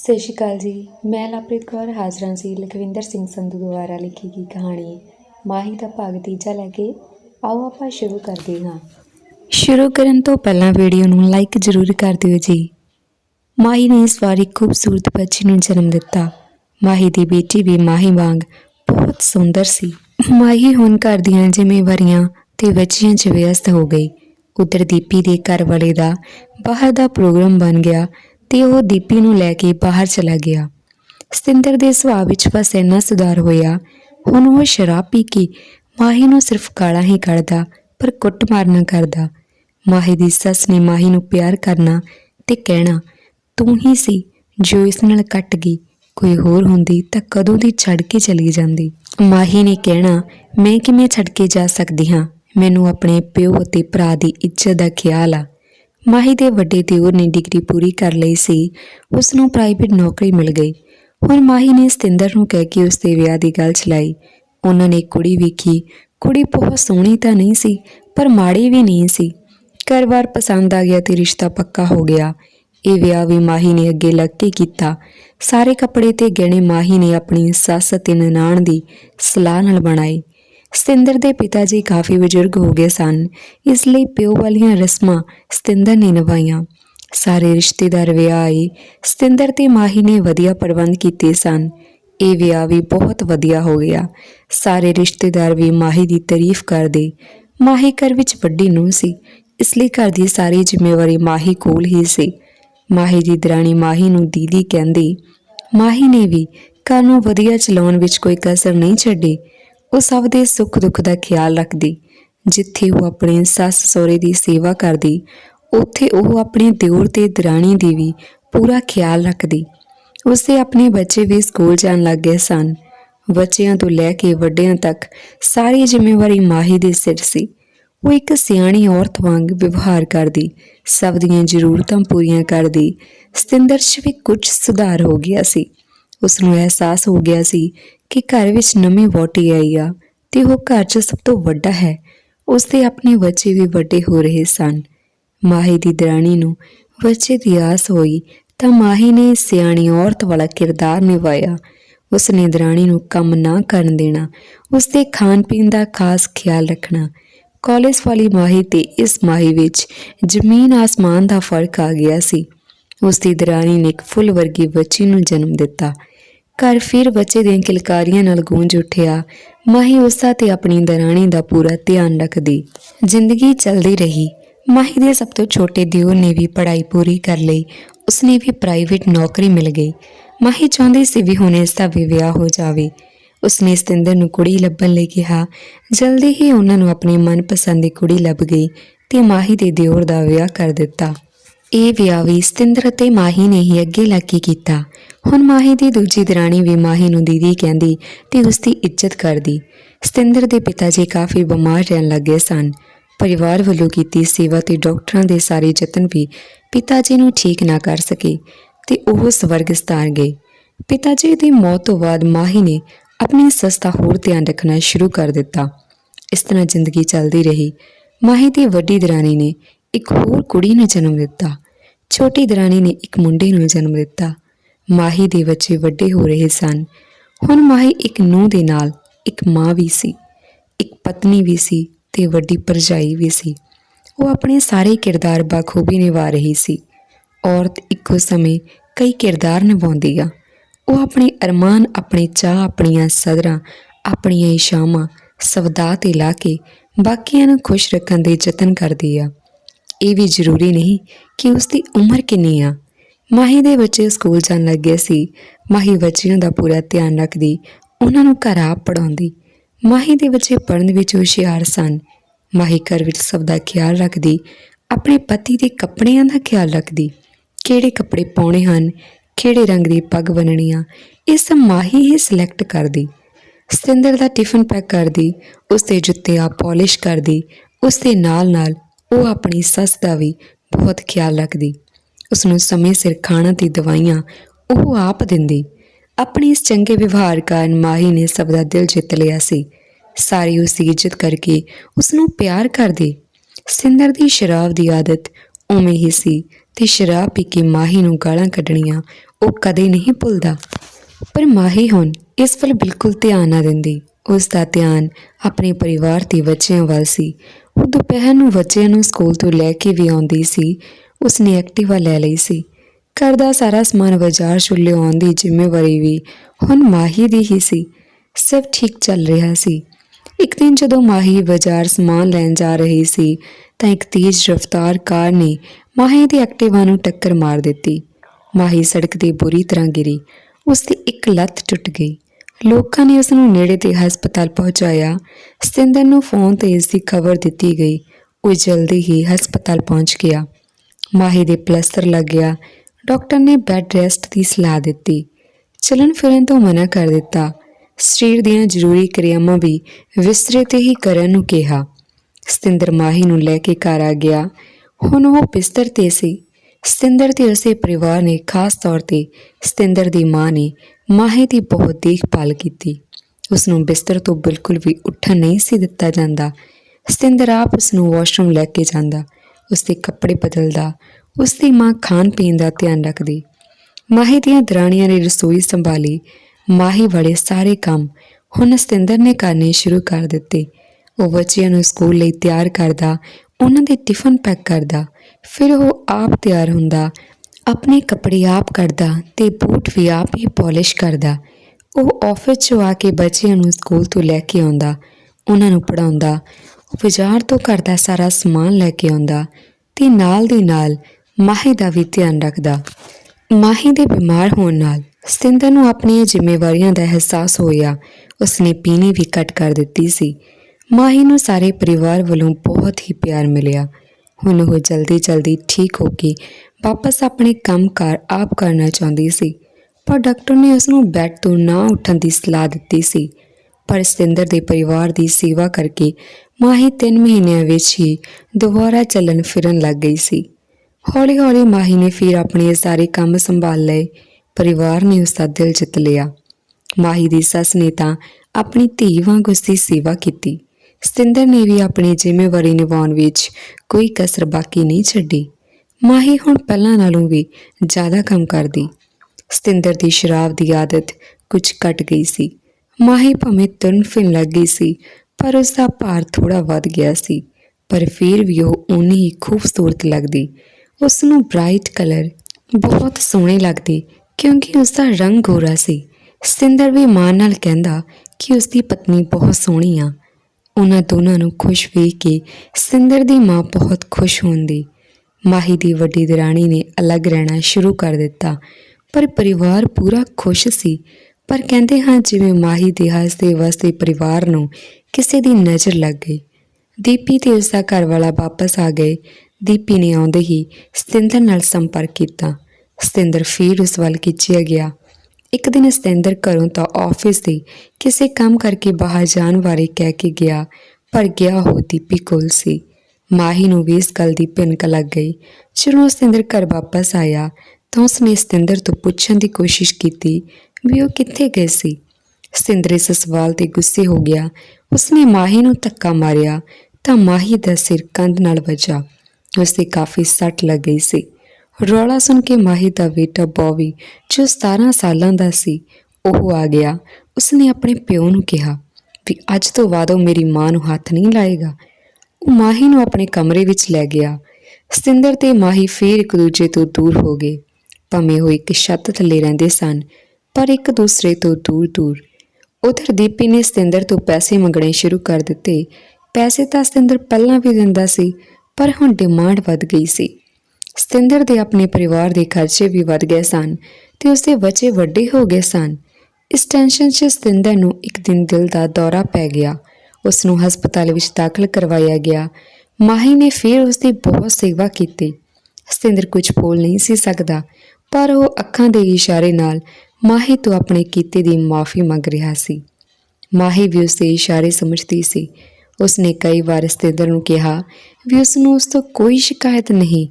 ਸਤਿ ਸ਼੍ਰੀ ਅਕਾਲ ਜੀ। ਮੈਂ ਲਵਪ੍ਰੀਤ ਕੌਰ, ਹਾਜ਼ਰਾਂ ਸੀ ਲਖਵਿੰਦਰ ਸਿੰਘ ਸੰਧੂ ਦੁਆਰਾ ਲਿਖੀ ਗਈ ਕਹਾਣੀ, ਮਾਹੀ ਦਾ ਭਾਗ ਤੀਜਾ ਲੈ ਕੇ। ਆਓ ਆਪਾਂ ਸ਼ੁਰੂ ਕਰਦੇ ਹਾਂ। ਸ਼ੁਰੂ ਕਰਨ ਤੋਂ ਪਹਿਲਾਂ ਵੀਡੀਓ ਨੂੰ ਲਾਈਕ ਜ਼ਰੂਰ ਕਰ ਦਿਓ ਜੀ। ਮਾਹੀ ਨੇ ਇਸ ਵਾਰੀ ਖੂਬਸੂਰਤ ਬੱਚੀ ਨੂੰ ਜਨਮ ਦਿੱਤਾ। ਮਾਹੀ ਦੀ ਬੇਟੀ ਵੀ ਮਾਹੀ ਵਾਂਗ ਬਹੁਤ ਸੁੰਦਰ ਸੀ। ਮਾਹੀ ਹੁਣ ਘਰ ਦੀਆਂ ਜ਼ਿੰਮੇਵਾਰੀਆਂ ਤੇ ਬੱਚਿਆਂ 'ਚ ਵਿਅਸਤ ਹੋ ਗਈ। ਉਧਰ ਦੀਪੀ ਦੇ ਘਰ ਵਾਲੇ ਦਾ ਬਾਹਰ ਦਾ ਪ੍ਰੋਗਰਾਮ ਬਣ ਗਿਆ। ਤੇ ਉਹ ਦੀਪੀ ਨੂੰ ਲੈ ਕੇ ਬਾਹਰ ਚਲਾ ਗਿਆ। ਸਤਿੰਦਰ ਦੇ ਸੁਭਾਅ ਵਿੱਚ ਬਸ ਇੰਨਾ ਸੁਧਾਰ ਹੋਇਆ, ਹੁਣ ਉਹ ਸ਼ਰਾਬ ਪੀ ਕੇ ਮਾਹੀ ਨੂੰ ਸਿਰਫ ਗਾਲਾਂ ਹੀ ਕੱਢਦਾ, ਪਰ ਕੁੱਟ ਮਾਰਨਾ ਕਰਦਾ। ਮਾਹੀ ਦੀ ਸੱਸ ਨੇ ਮਾਹੀ ਨੂੰ ਪਿਆਰ ਕਰਨਾ ਤੇ ਕਹਿਣਾ, ਤੂੰ ਹੀ ਸੀ ਜੋ ਇਸ ਨਾਲ ਕੱਟ ਗਈ, ਕੋਈ ਹੋਰ ਹੁੰਦੀ ਤਾਂ ਕਦੋਂ ਦੀ ਛੱਡ ਕੇ ਚਲੀ ਜਾਂਦੀ? ਮਾਹੀ ਨੇ ਕਹਿਣਾ, ਮੈਂ ਕਿਵੇਂ ਛੱਡ ਕੇ ਜਾ ਸਕਦੀ ਹਾਂ? ਮੈਨੂੰ ਆਪਣੇ ਪਿਓ ਅਤੇ ਭਰਾ ਦੀ ਇੱਜ਼ਤ ਦਾ ਖਿਆਲ ਆ। ਮਾਹੀ ਦੇ ਵੱਡੇ ਦਿਓਰ ਨੇ ਡਿਗਰੀ ਪੂਰੀ ਕਰ ਲਈ ਸੀ। ਉਸ ਨੂੰ ਪ੍ਰਾਈਵੇਟ ਨੌਕਰੀ ਮਿਲ ਗਈ। ਹੁਣ ਮਾਹੀ ਨੇ ਸਤਿੰਦਰ ਨੂੰ ਕਹਿ ਕੇ ਉਸ ਦੇ ਵਿਆਹ ਦੀ ਗੱਲ ਚਲਾਈ। ਉਹਨਾਂ ਨੇ ਕੁੜੀ ਵੇਖੀ। ਕੁੜੀ ਬਹੁਤ ਸੋਹਣੀ ਤਾਂ ਨਹੀਂ ਸੀ, ਪਰ ਮਾੜੀ ਵੀ ਨਹੀਂ ਸੀ। ਘਰ-ਬਾਰ ਪਸੰਦ ਆ ਗਿਆ ਤੇ ਰਿਸ਼ਤਾ ਪੱਕਾ ਹੋ ਗਿਆ। ਇਹ ਵਿਆਹ ਵੀ ਮਾਹੀ ਨੇ ਅੱਗੇ ਲੱਗ ਕੇ ਕੀਤਾ। ਸਾਰੇ ਕੱਪੜੇ ਤੇ ਗਹਿਣੇ ਮਾਹੀ ਨੇ ਆਪਣੀ ਸੱਸ ਤੇ ਨਨਾਣ ਦੀ ਸਲਾਹ ਨਾਲ ਬਣਾਏ। ਸਤਿੰਦਰ ਦੇ ਪਿਤਾ ਜੀ ਕਾਫੀ ਬਜ਼ੁਰਗ ਹੋ ਗਏ ਸਨ। ਇਸ ਲਈ ਪਿਓ ਵਾਲੀਆਂ ਰਸਮਾਂ ਸਤਿੰਦਰ ਨੇ ਨਿਭਾਈਆਂ। ਸਾਰੇ ਰਿਸ਼ਤੇਦਾਰ ਵਿਆਹ ਆਏ। ਸਤਿੰਦਰ ਤੇ ਮਾਹੀ ਨੇ ਵਧੀਆ ਪ੍ਰਬੰਧ ਕੀਤੇ ਸਨ। ਇਹ ਵਿਆਹ ਵੀ ਬਹੁਤ ਵਧੀਆ ਹੋ ਗਿਆ। ਸਾਰੇ ਰਿਸ਼ਤੇਦਾਰ ਵੀ ਮਾਹੀ ਦੀ ਤਾਰੀਫ ਕਰਦੇ। ਮਾਹੀ ਘਰ ਵਿੱਚ ਵੱਡੀ ਨੂੰ ਸੀ। ਇਸ ਲਈ ਘਰ ਦੀ ਸਾਰੀ ਜ਼ਿੰਮੇਵਾਰੀ ਮਾਹੀ ਕੋਲ ਹੀ ਸੀ। ਮਾਹੀ ਦੀ ਦਰਾਣੀ ਮਾਹੀ ਨੂੰ ਦੀਦੀ ਕਹਿੰਦੀ, ਮਾਹੀ ਨੇ ਵੀ ਘਰ ਨੂੰ ਵਧੀਆ ਚਲਾਉਣ ਵਿੱਚ ਕੋਈ ਕਸਰ ਨਹੀਂ ਛੱਡੀ। ਉਹ ਸਭ ਦੇ ਸੁੱਖ ਦੁੱਖ ਦਾ ਖਿਆਲ ਰੱਖਦੀ, ਜਿੱਥੇ ਉਹ ਆਪਣੇ ਸੱਸ ਸਹੁਰੇ ਦੀ ਸੇਵਾ ਕਰਦੀ, ਉੱਥੇ ਉਹ ਆਪਣੇ ਦਿਓਰ ਤੇ ਦਰਾਣੀ ਦੀ ਵੀ ਪੂਰਾ ਖਿਆਲ ਰੱਖਦੀ। ਉਸਦੇ ਆਪਣੇ ਬੱਚੇ ਵੀ ਸਕੂਲ ਜਾਣ ਲੱਗ ਗਏ ਸਨ। ਬੱਚਿਆਂ ਤੋਂ ਲੈ ਕੇ ਵੱਡਿਆਂ ਤੱਕ ਸਾਰੀ ਜ਼ਿੰਮੇਵਾਰੀ ਮਾਹੀ ਦੇ ਸਿਰ ਸੀ। ਉਹ ਇੱਕ ਸਿਆਣੀ ਔਰਤ ਵਾਂਗ ਵਿਵਹਾਰ ਕਰਦੀ, ਸਭ ਦੀਆਂ ਜ਼ਰੂਰਤਾਂ ਪੂਰੀਆਂ ਕਰਦੀ। ਸਤਿੰਦਰ 'ਚ ਵੀ ਕੁਝ ਸੁਧਾਰ ਹੋ ਗਿਆ ਸੀ। ਉਸ ਨੂੰ ਅਹਿਸਾਸ ਹੋ ਗਿਆ ਸੀ ਕਿ ਘਰ ਵਿੱਚ ਨਵੀਂ ਵੋਟੀ ਆਈ ਆ ਤੇ ਉਹ ਘਰ 'ਚ ਸਭ ਤੋਂ ਵੱਡਾ ਹੈ। ਉਸ ਦੇ ਆਪਣੇ ਬੱਚੇ ਵੀ ਵੱਡੇ ਹੋ ਰਹੇ ਸਨ। ਮਾਹੀ ਦੀ ਦਰਾਣੀ ਨੂੰ ਬੱਚੇ ਦੀ ਆਸ ਹੋਈ ਤਾਂ ਮਾਹੀ ਨੇ ਸਿਆਣੀ ਔਰਤ ਵਾਲਾ ਕਿਰਦਾਰ ਨਿਭਾਇਆ। ਉਸ ਨੇ ਦਰਾਣੀ ਨੂੰ ਕੰਮ ਨਾ ਕਰਨ ਦੇਣਾ ਉਸ ਦੇ ਖਾਣ ਪੀਣ ਦਾ ਖਾਸ ਖਿਆਲ ਰੱਖਣਾ। ਕਾਲਜ ਵਾਲੀ ਮਾਹੀ ਤੇ ਇਸ ਮਾਹੀ ਵਿੱਚ ਜ਼ਮੀਨ ਆਸਮਾਨ ਦਾ ਫ਼ਰਕ ਆ ਗਿਆ ਸੀ। ਉਸ ਦੀ ਦਰਾਣੀ ਨੇ ਇੱਕ ਫੁੱਲ ਵਰਗੀ ਬੱਚੀ ਨੂੰ ਜਨਮ ਦਿੱਤਾ। ਘਰ ਫਿਰ ਬੱਚੇ ਦੀਆਂ ਕਿਲਕਾਰੀਆਂ ਨਾਲ ਗੂੰਜ ਉੱਠਿਆ। ਮਾਹੀ ਉਸਦਾ ਤੇ ਆਪਣੀ ਦਰਾਣੀ ਦਾ ਪੂਰਾ ਧਿਆਨ ਰੱਖਦੀ। ਜ਼ਿੰਦਗੀ ਚੱਲਦੀ ਰਹੀ। ਮਾਹੀ ਦੇ ਸਭ ਤੋਂ ਛੋਟੇ ਦਿਓਰ ਨੇ ਵੀ ਪੜ੍ਹਾਈ ਪੂਰੀ ਕਰ ਲਈ। ਉਸਨੇ ਵੀ ਪ੍ਰਾਈਵੇਟ ਨੌਕਰੀ ਮਿਲ ਗਈ। ਮਾਹੀ ਚਾਹੁੰਦੀ ਸੀ ਵੀ ਹੁਣ ਇਸ ਦਾ ਵੀ ਵਿਆਹ ਹੋ ਜਾਵੇ। ਉਸਨੇ ਸਤਿੰਦਰ ਨੂੰ ਕੁੜੀ ਲੱਭਣ ਲਈ ਕਿਹਾ। ਜਲਦੀ ਹੀ ਉਹਨਾਂ ਨੂੰ ਆਪਣੀ ਮਨਪਸੰਦ ਦੀ ਕੁੜੀ ਲੱਭ ਗਈ ਤੇ ਮਾਹੀ ਦੇ ਦਿਓਰ ਦਾ ਵਿਆਹ ਕਰ ਦਿੱਤਾ। ਇਹ ਵਿਆਹ ਵੀ ਸਤਿੰਦਰ ਅਤੇ ਮਾਹੀ ਨੇ ਹੀ ਅੱਗੇ ਲੱਗ ਕੇ ਕੀਤਾ। ਹੁਣ ਮਾਹੀ ਦੀ ਦੂਜੀ ਦਰਾਣੀ ਵੀ ਮਾਹੀ ਨੂੰ ਦੀਦੀ ਕਹਿੰਦੀ ਤੇ ਉਸ ਦੀ ਇੱਜ਼ਤ ਕਰਦੀ। ਸਤਿੰਦਰ ਦੇ ਪਿਤਾ ਜੀ ਕਾਫੀ ਬਿਮਾਰ ਰਹਿਣ ਲੱਗੇ ਸਨ। ਪਰਿਵਾਰ ਵੱਲੋਂ ਕੀਤੀ ਸੇਵਾ ਤੇ ਡਾਕਟਰਾਂ ਦੇ ਸਾਰੇ ਯਤਨ ਵੀ ਪਿਤਾ ਜੀ ਨੂੰ ਠੀਕ ਨਾ ਕਰ ਸਕੇ ਤੇ ਉਹ ਸਵਰਗ ਸਵਰਗਸਥਾਨ ਗਏ। ਪਿਤਾ ਜੀ ਦੀ ਮੌਤ ਤੋਂ ਬਾਅਦ ਮਾਹੀ ਨੇ ਆਪਣੀ ਸੱਸ ਦਾ ਹੋਰ ਧਿਆਨ ਰੱਖਣਾ ਸ਼ੁਰੂ ਕਰ ਦਿੱਤਾ। ਇਸ ਤਰ੍ਹਾਂ ਜ਼ਿੰਦਗੀ ਚੱਲਦੀ ਰਹੀ। ਮਾਹੀ ਦੀ ਵੱਡੀ ਦਰਾਣੀ ਨੇ ਇੱਕ ਹੋਰ ਕੁੜੀ ਨੂੰ ਜਨਮ ਦਿੱਤਾ। ਛੋਟੀ ਦਰਾਣੀ ਨੇ ਇੱਕ ਮੁੰਡੇ ਨੂੰ ਜਨਮ ਦਿੱਤਾ। ਮਾਹੀ ਦੇ ਬੱਚੇ ਵੱਡੇ ਹੋ ਰਹੇ ਸਨ। ਹੁਣ ਮਾਹੀ ਇੱਕ ਨੂੰਹ ਦੇ ਨਾਲ ਇੱਕ ਮਾਂ ਵੀ ਸੀ, ਇੱਕ ਪਤਨੀ ਵੀ ਸੀ ਤੇ ਵੱਡੀ ਪਰਜਾਈ ਵੀ ਸੀ। ਉਹ ਆਪਣੇ ਸਾਰੇ ਕਿਰਦਾਰ ਬਾਖੂਬੀ ਨਿਭਾ ਰਹੀ ਸੀ। ਔਰਤ ਇੱਕੋ ਸਮੇਂ ਕਈ ਕਿਰਦਾਰ ਨਿਭਾਉਂਦੀ ਆ। ਉਹ ਆਪਣੇ ਅਰਮਾਨ, ਆਪਣੇ ਚਾਹ ਆਪਣੀਆਂ ਸਦਰਾਂ, ਆਪਣੀਆਂ ਇਸ਼ਾਵਾਂ ਸਵਦਾ ਤੇ ਲਾ ਕੇ ਬਾਕੀਆਂ ਨੂੰ ਖੁਸ਼ ਰੱਖਣ ਦੇ ਯਤਨ ਕਰਦੀ ਆ। ਇਹ ਵੀ ਜ਼ਰੂਰੀ ਨਹੀਂ ਕਿ ਉਸ ਦੀ ਉਮਰ ਕਿੰਨੀ ਆ? ਮਾਹੀ ਦੇ ਬੱਚੇ ਸਕੂਲ ਜਾਣ ਲੱਗੇ ਸੀ। ਮਾਹੀ ਬੱਚਿਆਂ ਦਾ ਪੂਰਾ ਧਿਆਨ ਰੱਖਦੀ, ਉਹਨਾਂ ਨੂੰ ਘਰ ਆਪ ਪੜਾਉਂਦੀ ਮਾਹੀ ਦੇ ਬੱਚੇ ਪੜ੍ਹਨ ਵਿੱਚ ਹੁਸ਼ਿਆਰ ਸਨ। ਮਾਹੀ ਘਰ ਵਿੱਚ ਸਭ ਦਾ ਖਿਆਲ ਰੱਖਦੀ, ਆਪਣੇ ਪਤੀ ਦੇ ਕੱਪੜਿਆਂ ਦਾ ਖਿਆਲ ਰੱਖਦੀ। ਕਿਹੜੇ ਕੱਪੜੇ ਪਾਉਣੇ ਹਨ, ਕਿਹੜੇ ਰੰਗ ਦੀ ਪੱਗ ਬੰਨਣੀ ਆ, ਇਹ ਸਭ ਮਾਹੀ ਹੀ ਸਿਲੈਕਟ ਕਰਦੀ। ਸਤਿੰਦਰ ਦਾ ਟਿਫਨ ਪੈਕ ਕਰਦੀ ਉਸ ਦੇ ਜੁੱਤੇ ਆਪ ਪਾਲਿਸ਼ ਕਰਦੀ ਉਸ ਦੇ ਨਾਲ ਨਾਲ ਉਹ ਆਪਣੀ ਸੱਸ ਦਾ ਵੀ ਬਹੁਤ ਖਿਆਲ ਰੱਖਦੀ। ਉਸ ਨੂੰ ਸਮੇਂ ਸਿਰ ਖਾਣਾ ਤੇ ਦਵਾਈਆਂ ਉਹ ਆਪ ਦਿੰਦੀ। ਆਪਣੇ ਇਸ ਚੰਗੇ ਵਿਵਹਾਰ ਕਾਰਨ ਮਾਹੀ ਨੇ ਸਭ ਦਾ ਦਿਲ ਜਿੱਤ ਲਿਆ ਸੀ। ਸਾਰੀ ਉਸ ਦੀ ਇੱਜ਼ਤ ਕਰਕੇ ਉਸ ਨੂੰ ਪਿਆਰ ਕਰਦੀ। ਸਿੰਦਰ ਦੀ ਸ਼ਰਾਬ ਦੀ ਆਦਤ ਉਵੇਂ ਹੀ ਸੀ ਤੇ ਸ਼ਰਾਬ ਪੀ ਕੇ ਮਾਹੀ ਨੂੰ ਗਾਲਾਂ ਕੱਢਣੀਆਂ ਉਹ ਕਦੇ ਨਹੀਂ ਭੁੱਲਦਾ। ਪਰ ਮਾਹੀ ਹੁਣ ਇਸ ਵੱਲ ਬਿਲਕੁਲ ਧਿਆਨ ਨਾ ਦਿੰਦੀ। ਉਸ ਦਾ ਧਿਆਨ ਆਪਣੇ ਪਰਿਵਾਰ ਤੇ ਬੱਚਿਆਂ ਵੱਲ ਸੀ। ਉਹ ਦੁਪਹਿਰ ਨੂੰ ਬੱਚਿਆਂ ਨੂੰ ਸਕੂਲ ਤੋਂ ਲੈ ਕੇ ਵੀ ਆਉਂਦੀ ਸੀ। ਉਸਨੇ ਐਕਟਿਵਾ ਲੈ ਲਈ ਸੀ। ਘਰ ਦਾ ਸਾਰਾ ਸਮਾਨ ਬਾਜ਼ਾਰ ਚੋਂ ਲਿਆਉਣ ਦੀ ਜ਼ਿੰਮੇਵਾਰੀ ਵੀ ਹੁਣ ਮਾਹੀ ਦੀ ਹੀ ਸੀ। ਸਭ ਠੀਕ ਚੱਲ ਰਿਹਾ ਸੀ। ਇੱਕ ਦਿਨ ਜਦੋਂ ਮਾਹੀ ਬਾਜ਼ਾਰ ਸਮਾਨ ਲੈਣ ਜਾ ਰਹੀ ਸੀ, ਤਾਂ ਇੱਕ ਤੇਜ਼ ਰਫ਼ਤਾਰ ਕਾਰ ਨੇ ਮਾਹੀ ਦੀ ਐਕਟਿਵਾ ਨੂੰ ਟੱਕਰ ਮਾਰ ਦਿੱਤੀ। ਮਾਹੀ ਸੜਕ ਤੇ ਬੁਰੀ ਤਰ੍ਹਾਂ ਗਿਰੀ। ਉਸ ਦੀ ਇੱਕ ਲੱਤ ਟੁੱਟ ਗਈ। ਲੋਕਾਂ ਨੇ ਉਸ ਨੂੰ ਨੇੜੇ ਦੇ ਹਸਪਤਾਲ ਪਹੁੰਚਾਇਆ। ਸਤਿੰਦਰ ਨੂੰ ਫੋਨ ਤੇ ਇਸ ਦੀ ਖਬਰ ਦਿੱਤੀ ਗਈ। ਉਹ ਜਲਦੀ ਹੀ ਹਸਪਤਾਲ ਪਹੁੰਚ ਗਿਆ। ਮਾਹੀ ਦੇ ਪਲਸਤਰ ਲੱਗ ਗਿਆ। ਡਾਕਟਰ ਨੇ ਬੈੱਡ ਰੈਸਟ ਦੀ ਸਲਾਹ ਦਿੱਤੀ। ਚਲਣ ਫਿਰਨ ਤੋਂ ਮਨਾ ਕਰ ਦਿੱਤਾ। ਸਰੀਰ ਦੀਆਂ ਜ਼ਰੂਰੀ ਕਿਰਿਆਵਾਂ ਵੀ ਵਿਸਰੇ ਤੇ ਹੀ ਕਰਨ ਨੂੰ ਕਿਹਾ। ਸਤਿੰਦਰ ਮਾਹੀ ਨੂੰ ਲੈ ਕੇ ਘਰ ਆ ਗਿਆ। ਹੁਣ ਉਹ ਬਿਸਤਰ ਤੇ ਸੀ। ਸਤਿੰਦਰ ਤੇ ਉਸੇ ਪਰਿਵਾਰ ਨੇ ਖਾਸ ਤੌਰ ਤੇ ਸਤਿੰਦਰ ਦੀ ਮਾਂ ਨੇ ਮਾਹੀ ਦੀ ਬਹੁਤ ਦੇਖਭਾਲ ਕੀਤੀ। ਉਸ ਨੂੰ ਬਿਸਤਰ ਤੋਂ ਬਿਲਕੁਲ ਵੀ ਉੱਠਣ ਨਹੀਂ ਸੀ ਦਿੱਤਾ ਜਾਂਦਾ। ਸਤਿੰਦਰ ਆਪ ਉਸ ਨੂੰ ਵਾਸ਼ਰੂਮ ਲੈ ਕੇ ਜਾਂਦਾ। ਉਸ ਦੇ ਕੱਪੜੇ ਬਦਲਦਾ। ਉਸ ਦੀ ਮਾਂ ਖਾਣ ਪੀਣ ਦਾ ਧਿਆਨ ਰੱਖਦੀ। ਮਾਹੀ ਦੀਆਂ ਦਰਾਣੀਆਂ ਨੇ ਰਸੋਈ ਸੰਭਾਲੀ। ਮਾਹੀ ਵਾਲੇ ਸਾਰੇ ਕੰਮ ਹੁਣ ਸਤਿੰਦਰ ਨੇ ਕਰਨੇ ਸ਼ੁਰੂ ਕਰ ਦਿੱਤੇ। ਉਹ ਬੱਚਿਆਂ ਨੂੰ ਸਕੂਲ ਲਈ ਤਿਆਰ ਕਰਦਾ। ਉਹਨਾਂ ਦੇ ਟਿਫਨ ਪੈਕ ਕਰਦਾ। ਫਿਰ ਉਹ ਆਪ ਤਿਆਰ ਹੁੰਦਾ। ਆਪਣੇ ਕੱਪੜੇ ਆਪ ਕੱਢਦਾ ਤੇ ਬੂਟ ਵੀ ਆਪ ਹੀ ਪਾਲਿਸ਼ ਕਰਦਾ। ਉਹ ਆਫਿਸ 'ਚੋਂ ਆ ਕੇ ਬੱਚਿਆਂ ਨੂੰ ਸਕੂਲ ਤੋਂ ਲੈ ਕੇ ਆਉਂਦਾ, ਉਹਨਾਂ ਨੂੰ ਪੜਾਉਂਦਾ ਬਾਜ਼ਾਰ ਤੋਂ ਘਰ ਦਾ ਸਾਰਾ ਸਮਾਨ ਲੈ ਕੇ ਆਉਂਦਾ ਤੇ ਨਾਲ ਦੀ ਨਾਲ ਮਾਹੀ ਦਾ ਵੀ ਧਿਆਨ ਰੱਖਦਾ। ਮਾਹੀ ਦੇ ਬਿਮਾਰ ਹੋਣ ਨਾਲ ਸਤਿੰਦਰ ਨੂੰ ਆਪਣੀਆਂ ਜ਼ਿੰਮੇਵਾਰੀਆਂ ਦਾ ਅਹਿਸਾਸ ਹੋਇਆ। ਉਸਨੇ ਪੀਣੀ ਵੀ ਕੱਟ ਕਰ ਦਿੱਤੀ ਸੀ। ਮਾਹੀ ਨੂੰ ਸਾਰੇ ਪਰਿਵਾਰ ਵੱਲੋਂ ਬਹੁਤ ਹੀ ਪਿਆਰ ਮਿਲਿਆ। ਹੁਣ ਉਹ ਜਲਦੀ ਜਲਦੀ ਠੀਕ ਹੋ ਕੇ ਵਾਪਸ ਆਪਣੇ ਕੰਮਕਾਰ ਆਪ ਕਰਨਾ ਚਾਹੁੰਦੀ ਸੀ। ਪਰ ਡਾਕਟਰ ਨੇ ਉਸ ਨੂੰ ਬੈੱਡ ਤੋਂ ਨਾ ਉੱਠਣ ਦੀ ਸਲਾਹ ਦਿੱਤੀ ਸੀ। ਪਰ ਸਤਿੰਦਰ ਦੇ ਪਰਿਵਾਰ ਦੀ ਸੇਵਾ ਕਰਕੇ ਮਾਹੀ 3 ਮਹੀਨਿਆਂ ਵਿੱਚ ਹੀ ਦੁਬਾਰਾ ਚੱਲਣ ਫਿਰਨ ਲੱਗ ਗਈ ਸੀ। ਹੌਲੀ-ਹੌਲੀ ਮਾਹੀ ਨੇ ਫਿਰ ਆਪਣੇ ਸਾਰੇ ਕੰਮ ਸੰਭਾਲ ਲਏ। ਪਰਿਵਾਰ ਨੇ ਉਸ ਦਾ ਦਿਲ ਜਿੱਤ ਲਿਆ। ਮਾਹੀ ਦੀ ਸੱਸ ਨੇ ਤਾਂ ਆਪਣੀ ਧੀ ਵਾਂਗ ਉਸ ਦੀ ਸੇਵਾ ਕੀਤੀ। ਸਤਿੰਦਰ ਨੇ ਵੀ ਆਪਣੀ ਜ਼ਿੰਮੇਵਾਰੀ ਨਿਭਾਉਣ ਵਿੱਚ ਕੋਈ ਕਸਰ ਬਾਕੀ ਨਹੀਂ ਛੱਡੀ। ਮਾਹੀ ਹੁਣ ਪਹਿਲਾਂ ਨਾਲੋਂ ਵੀ ਜ਼ਿਆਦਾ ਕੰਮ ਕਰਦੀ। ਸਤਿੰਦਰ ਦੀ ਸ਼ਰਾਬ ਦੀ ਆਦਤ ਕੁਝ ਘਟ ਗਈ ਸੀ। ਮਾਹੀ ਭਾਵੇਂ ਤੁਰਨ ਫਿਰਨ ਲੱਗ ਗਈ ਸੀ, ਪਰ ਉਸ ਦਾ ਭਾਰ ਥੋੜਾ ਵੱਧ ਗਿਆ ਸੀ। ਪਰ ਫਿਰ ਵੀ ਉਹ ਉਨੀ ਹੀ ਖੂਬਸੂਰਤ ਲੱਗਦੀ। ਉਸ ਨੂੰ ਬ੍ਰਾਈਟ ਕਲਰ ਬਹੁਤ ਸੋਹਣੇ ਲੱਗਦੇ ਕਿਉਂਕਿ ਉਸ ਦਾ ਰੰਗ ਗੋਰਾ ਸੀ। ਸਤਿੰਦਰ ਵੀ ਮਾਂ ਨਾਲ ਕਹਿੰਦਾ ਕਿ ਉਸ ਦੀ ਪਤਨੀ ਬਹੁਤ ਸੋਹਣੀ ਆ। ਉਹਨਾਂ ਦੋਨਾਂ ਨੂੰ ਖੁਸ਼ ਵੇਖ ਕੇ ਸਤਿੰਦਰ ਦੀ ਮਾਂ ਬਹੁਤ ਖੁਸ਼ ਹੁੰਦੀ ਮਾਹੀ ਦੀ ਵੱਡੀ ਦਰਾਣੀ ਨੇ ਅਲੱਗ ਰਹਿਣਾ ਸ਼ੁਰੂ ਕਰ ਦਿੱਤਾ। ਪਰ ਪਰਿਵਾਰ ਪੂਰਾ ਖੁਸ਼ ਸੀ। ਪਰ ਕਹਿੰਦੇ ਹਾਂ ਜਿਵੇਂ ਮਾਹੀ ਦੇ ਹੱਸਦੇ ਵਸਦੇ ਪਰਿਵਾਰ ਨੂੰ ਕਿਸੇ ਦੀ ਨਜ਼ਰ ਲੱਗ ਗਈ। ਦੀਪੀ ਤੇ ਉਸ ਦਾ ਘਰ ਵਾਲਾ ਵਾਪਸ ਆ ਗਏ। ਦੀਪੀ ਨੇ ਆਉਂਦੇ ਹੀ ਸਤਿੰਦਰ ਨਾਲ ਸੰਪਰਕ ਕੀਤਾ। ਸਤਿੰਦਰ ਫਿਰ ਉਸ ਵੱਲ ਖਿੱਚਿਆ ਗਿਆ। ਇੱਕ ਦਿਨ ਸਤਿੰਦਰ ਘਰੋਂ ਤਾਂ ਆਫਿਸ ਦੇ ਕਿਸੇ ਕੰਮ ਕਰਕੇ ਬਾਹਰ ਜਾਣ ਬਾਰੇ ਕਹਿ ਕੇ ਗਿਆ, ਪਰ ਗਿਆ ਉਹ ਦੀਪੀ ਕੋਲ ਸੀ। ਮਾਹੀ ਨੂੰ ਵੀ ਇਸ ਗੱਲ ਦੀ ਭਿਣਕ ਲੱਗ ਗਈ। ਜਦੋਂ ਸਤਿੰਦਰ ਘਰ ਵਾਪਸ ਆਇਆ, ਤਾਂ ਉਸਨੇ ਸਤਿੰਦਰ ਤੋਂ ਪੁੱਛਣ ਦੀ ਕੋਸ਼ਿਸ਼ ਕੀਤੀ ਵੀ ਉਹ ਕਿੱਥੇ ਗਏ ਸੀ। ਸਤਿੰਦਰ ਇਸ ਸਵਾਲ ਤੇ ਗੁੱਸੇ ਹੋ ਗਿਆ। ਉਸਨੇ ਮਾਹੀ ਨੂੰ ਧੱਕਾ ਮਾਰਿਆ, ਤਾਂ ਮਾਹੀ ਦਾ ਸਿਰ ਕੰਧ ਨਾਲ ਵੱਜਾ। ਉਸ ਕਾਫੀ ਸੱਟ ਲੱਗ ਗਈ ਸੀ। ਰੌਲਾ ਸੁਣ ਕੇ ਮਾਹੀ ਦਾ ਬੇਟਾ ਬੌਵੀ, ਜੋ 17 ਸਾਲਾਂ ਦਾ ਸੀ, ਉਹ ਆ ਗਿਆ। ਉਸਨੇ ਆਪਣੇ ਪਿਓ ਨੂੰ ਕਿਹਾ ਵੀ ਅੱਜ ਤੋਂ ਬਾਅਦ ਉਹ ਮੇਰੀ ਮਾਂ ਨੂੰ ਹੱਥ ਨਹੀਂ ਲਾਏਗਾ। ਉਹ ਮਾਹੀ ਨੂੰ ਆਪਣੇ ਕਮਰੇ ਵਿੱਚ ਲੈ ਗਿਆ। ਸਤਿੰਦਰ ਤੇ ਮਾਹੀ ਫੇਰ ਇੱਕ ਦੂਜੇ ਤੋਂ ਦੂਰ ਹੋ ਗਏ। ਭਾਵੇਂ ਉਹ ਇੱਕ ਛੱਤ ਥੱਲੇ ਰਹਿੰਦੇ ਸਨ, ਪਰ ਇੱਕ ਦੂਸਰੇ ਤੋਂ ਦੂਰ ਦੂਰ। ਉਧਰ ਦੀਪੀ ਨੇ ਸਤਿੰਦਰ ਤੋਂ ਪੈਸੇ ਮੰਗਣੇ ਸ਼ੁਰੂ ਕਰ ਦਿੱਤੇ। ਪੈਸੇ ਤਾਂ ਸਤਿੰਦਰ ਪਹਿਲਾਂ ਵੀ ਦਿੰਦਾ ਸੀ, ਪਰ ਹੁਣ ਡਿਮਾਂਡ ਵੱਧ ਗਈ ਸੀ। ਸਤਿੰਦਰ ਦੇ ਆਪਣੇ ਪਰਿਵਾਰ ਦੇ ਖਰਚੇ ਵੀ ਵੱਧ ਗਏ ਸਨ ਤੇ ਉਸਦੇ ਬੱਚੇ ਵੱਡੇ ਹੋ ਗਏ ਸਨ। ਇਸ ਟੈਨਸ਼ਨ 'ਚ ਸਤਿੰਦਰ ਨੂੰ ਇੱਕ ਦਿਨ ਦਿਲ ਦਾ ਦੌਰਾ ਪੈ ਗਿਆ। ਉਸ ਨੂੰ ਹਸਪਤਾਲ ਵਿੱਚ ਦਾਖਲ ਕਰਵਾਇਆ ਗਿਆ। ਮਾਹੀ ਨੇ ਫਿਰ ਉਸ ਦੀ ਬਹੁਤ ਸੇਵਾ ਕੀਤੀ। ਸਤਿੰਦਰ ਕੁਝ ਬੋਲ ਨਹੀਂ ਸੀ ਸਕਦਾ, ਪਰ ਉਹ ਅੱਖਾਂ ਦੇ ਇਸ਼ਾਰੇ ਨਾਲ ਮਾਹੀ ਤੋਂ ਆਪਣੇ ਕੀਤੇ ਦੀ ਮਾਫੀ ਮੰਗ ਰਿਹਾ ਸੀ। ਮਾਹੀ ਵੀ ਉਸ ਦੇ ਇਸ਼ਾਰੇ ਸਮਝਦੀ ਸੀ। ਉਸਨੇ ਕਈ ਵਾਰ ਸਤਿੰਦਰ ਨੂੰ ਕਿਹਾ ਵੀ ਉਸ ਨੂੰ ਉਸ ਤੋਂ ਕੋਈ ਸ਼ਿਕਾਇਤ ਨਹੀਂ।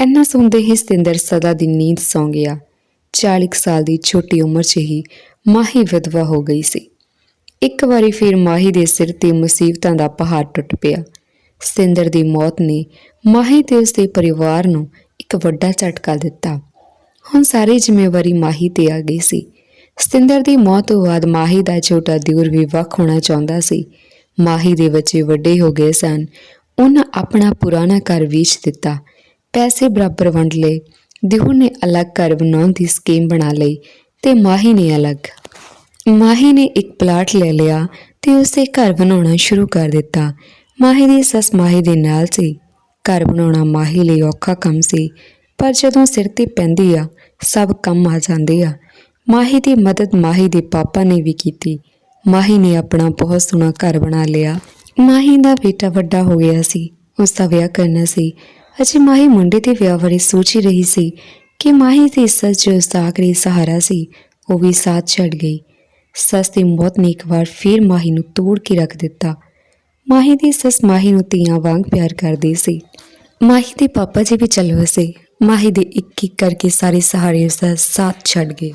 ਇੰਨਾ ਸੁਣਦੇ ਹੀ ਸਤਿੰਦਰ ਸਦਾ ਦੀ ਨੀਂਦ ਸੌਂ ਗਿਆ। 40 ਕੁ ਸਾਲ ਦੀ ਛੋਟੀ ਉਮਰ 'ਚ ਹੀ ਮਾਹੀ ਵਿਧਵਾ ਹੋ ਗਈ ਸੀ। ਇੱਕ ਵਾਰੀ ਫਿਰ ਮਾਹੀ ਦੇ ਸਿਰ ਤੇ ਮੁਸੀਬਤਾਂ ਦਾ ਪਹਾੜ ਟੁੱਟ ਪਿਆ। ਸਤਿੰਦਰ ਦੀ ਮੌਤ ਨੇ ਮਾਹੀ ਤੇ ਉਸਦੇ ਪਰਿਵਾਰ ਨੂੰ ਇੱਕ ਵੱਡਾ ਝਟਕਾ ਦਿੱਤਾ। ਹੁਣ ਸਾਰੀ ਜ਼ਿੰਮੇਵਾਰੀ ਮਾਹੀ ਤੇ ਆ ਗਈ ਸੀ। ਸਤਿੰਦਰ ਦੀ ਮੌਤ ਤੋਂ ਬਾਅਦ ਮਾਹੀ ਦਾ ਛੋਟਾ ਦਿਓਰ ਵੀ ਵੱਖ ਹੋਣਾ ਚਾਹੁੰਦਾ ਸੀ। ਮਾਹੀ ਦੇ ਬੱਚੇ ਵੱਡੇ ਹੋ ਗਏ ਸਨ। ਉਹਨਾਂ ਆਪਣਾ ਪੁਰਾਣਾ ਘਰ ਵੇਚ ਦਿੱਤਾ। ਪੈਸੇ ਬਰਾਬਰ ਵੰਡ ਲਏ। ਦਿਓਰ ਨੇ ਅਲੱਗ ਘਰ ਬਣਾਉਣ ਦੀ ਸਕੀਮ ਬਣਾ ਲਈ ਤੇ ਮਾਹੀ ਨੇ ਅਲੱਗ। ਮਾਹੀ ਨੇ ਇੱਕ ਪਲਾਟ ਲੈ ਲਿਆ ਤੇ ਉਸੇ ਘਰ ਬਣਾਉਣਾ ਸ਼ੁਰੂ ਕਰ ਦਿੱਤਾ। ਮਾਹੀ ਦੀ ਸੱਸ ਮਾਹੀ ਦੇ ਨਾਲ ਸੀ। ਘਰ ਬਣਾਉਣਾ ਮਾਹੀ ਲਈ ਔਖਾ ਕੰਮ ਸੀ, ਪਰ ਜਦੋਂ ਸਿਰ ਤੇ ਪੈਂਦੀ ਆ, ਸਭ ਕੰਮ ਆ ਜਾਂਦੇ ਆ। ਮਾਹੀ ਦੀ ਮਦਦ ਮਾਹੀ ਦੇ ਪਾਪਾ ਨੇ ਵੀ ਕੀਤੀ। ਮਾਹੀ ਨੇ ਆਪਣਾ ਬਹੁਤ ਸੋਹਣਾ ਘਰ ਬਣਾ ਲਿਆ। ਮਾਹੀ ਦਾ ਬੇਟਾ ਵੱਡਾ ਹੋ ਗਿਆ ਸੀ। ਉਸ ਦਾ ਵਿਆਹ ਕਰਨਾ ਸੀ। ਅਜੇ ਮਾਹੀ ਮੁੰਡੇ ਦੇ ਵਿਆਹ ਬਾਰੇ ਸੋਚ ਹੀ ਰਹੀ ਸੀ ਕਿ ਮਾਹੀ ਦੀ ਸੱਸ ਜੋ ਉਸਦਾ ਆਖਰੀ ਸਹਾਰਾ ਸੀ, ਉਹ ਵੀ ਸਾਥ ਛੱਡ ਗਈ। ਸੱਸ ਦੀ ਮੌਤ ਨੇ ਇੱਕ ਵਾਰ ਫਿਰ ਮਾਹੀ ਨੂੰ ਤੋੜ ਕੇ ਰੱਖ ਦਿੱਤਾ। ਮਾਹੀ ਦੀ ਸੱਸ ਮਾਹੀ ਨੂੰ ਧੀਆਂ ਵਾਂਗ ਪਿਆਰ ਕਰਦੀ ਸੀ। ਮਾਹੀ ਦੇ ਪਾਪਾ ਜੀ ਵੀ ਚੱਲ ਵਸੇ ਮਾਹੀ ਦੇ ਇੱਕ ਇੱਕ ਕਰਕੇ ਸਾਰੇ ਸਹਾਰੇ ਉਸਦਾ ਸਾਥ ਛੱਡ ਗਏ।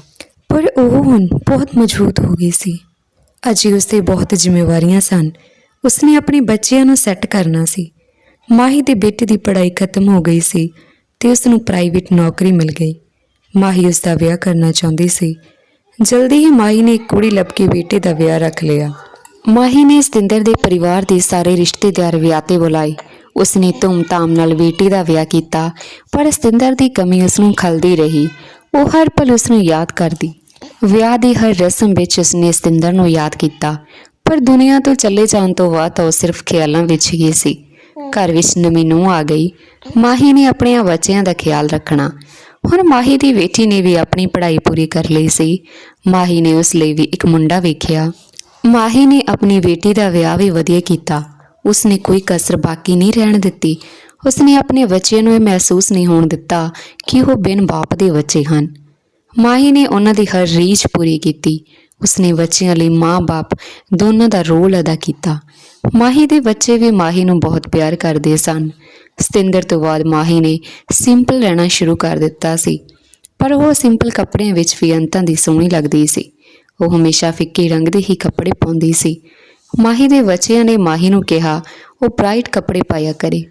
ਪਰ ਉਹ ਹੁਣ ਬਹੁਤ ਮਜ਼ਬੂਤ ਹੋ ਗਈ ਸੀ। ਅਜੇ ਉਸ ਬਹੁਤ ਜ਼ਿੰਮੇਵਾਰੀਆਂ ਸਨ। ਉਸਨੇ ਆਪਣੇ ਬੱਚਿਆਂ ਨੂੰ ਸੈੱਟ ਕਰਨਾ ਸੀ। ਮਾਹੀ ਦੇ ਬੇਟੇ ਦੀ ਪੜ੍ਹਾਈ ਖਤਮ ਹੋ ਗਈ ਸੀ ਤੇ ਉਸ ਨੂੰ ਪ੍ਰਾਈਵੇਟ ਨੌਕਰੀ ਮਿਲ ਗਈ। ਮਾਹੀ ਉਸ ਦਾ ਵਿਆਹ ਕਰਨਾ ਚਾਹੁੰਦੀ ਸੀ। ਜਲਦੀ ਹੀ ਮਾਹੀ ਨੇ ਇੱਕ ਕੁੜੀ ਲੱਭ ਕੇ ਬੇਟੇ ਦਾ ਵਿਆਹ ਰੱਖ ਲਿਆ। ਮਾਹੀ ਨੇ ਸਤਿੰਦਰ ਦੇ ਪਰਿਵਾਰ ਦੇ ਸਾਰੇ ਰਿਸ਼ਤੇਦਾਰ ਵਿਆਹ ਤੇ ਬੁਲਾਏ। ਉਸਨੇ ਧੂਮ-ਧਾਮ ਨਾਲ ਬੇਟੀ ਦਾ ਵਿਆਹ ਕੀਤਾ, ਪਰ ਸਤਿੰਦਰ ਦੀ ਕਮੀ ਉਸ ਨੂੰ ਖਲਦੀ ਰਹੀ। ਉਹ ਹਰ ਪਲ ਉਸ ਨੂੰ ਯਾਦ ਕਰਦੀ। ਵਿਆਹ ਦੀ ਹਰ ਰਸਮ ਵਿੱਚ ਉਸਨੇ ਸਤਿੰਦਰ ਨੂੰ ਯਾਦ ਕੀਤਾ। ਪਰ ਦੁਨੀਆ ਤੋਂ ਚਲੇ ਜਾਣ ਤੋਂ ਬਾਅਦ ਤਾਂ ਉਹ ਸਿਰਫ ਖਿਆਲਾਂ ਵਿੱਚ ਹੀ ਸੀ। ਘਰ ਵਿੱਚ ਨਵੀਂ ਨੂੰਹ ਆ ਗਈ। ਮਾਹੀ ਨੇ ਆਪਣੇ ਬੱਚਿਆਂ ਦਾ ਖਿਆਲ ਰੱਖਣਾ। ਹੁਣ ਮਾਹੀ ਦੀ ਬੇਟੀ ਨੇ ਵੀ ਆਪਣੀ ਪੜ੍ਹਾਈ ਪੂਰੀ ਕਰ ਲਈ ਸੀ। ਮਾਹੀ ਨੇ ਉਸ ਲਈ ਵੀ ਇੱਕ ਮੁੰਡਾ ਵੇਖਿਆ। ਮਾਹੀ ਨੇ ਆਪਣੀ ਬੇਟੀ ਦਾ ਵਿਆਹ ਵੀ ਵਧੀਆ ਕੀਤਾ। ਉਸਨੇ ਕੋਈ ਕਸਰ ਬਾਕੀ ਨਹੀਂ ਰਹਿਣ ਦਿੱਤੀ। ਉਸਨੇ ਆਪਣੇ ਬੱਚਿਆਂ ਨੂੰ ਇਹ ਮਹਿਸੂਸ ਨਹੀਂ ਹੋਣ ਦਿੱਤਾ ਕਿ ਉਹ ਬਿਨ ਬਾਪ ਦੇ ਬੱਚੇ ਹਨ। ਮਾਹੀ ਨੇ ਉਹਨਾਂ ਦੀ ਹਰ ਰੀਝ ਪੂਰੀ ਕੀਤੀ। ਉਸਨੇ ਬੱਚਿਆਂ ਲਈ ਮਾਂ-ਬਾਪ ਦੋਨਾਂ ਦਾ ਰੋਲ ਅਦਾ ਕੀਤਾ। ਮਾਹੀ ਦੇ ਬੱਚੇ ਵੀ ਮਾਹੀ ਨੂੰ ਬਹੁਤ ਪਿਆਰ ਕਰਦੇ ਸਨ। ਸਤਿੰਦਰ ਤੋਂ ਬਾਅਦ ਮਾਹੀ ਨੇ ਸਿੰਪਲ ਰਹਿਣਾ ਸ਼ੁਰੂ ਕਰ ਦਿੱਤਾ ਸੀ, ਪਰ ਉਹ ਸਿੰਪਲ ਕੱਪੜਿਆਂ ਵਿੱਚ ਵੀ ਅੰਤਾਂ ਦੀ ਸੋਹਣੀ ਲੱਗਦੀ ਸੀ। ਉਹ ਹਮੇਸ਼ਾ ਫਿੱਕੇ ਰੰਗ ਦੇ ਹੀ ਕੱਪੜੇ ਪਾਉਂਦੀ ਸੀ। ਮਾਹੀ ਦੇ ਬੱਚਿਆਂ ਨੇ ਮਾਹੀ ਨੂੰ ਕਿਹਾ, ਉਹ ਬ੍ਰਾਈਟ ਕੱਪੜੇ ਪਾਇਆ ਕਰੇ।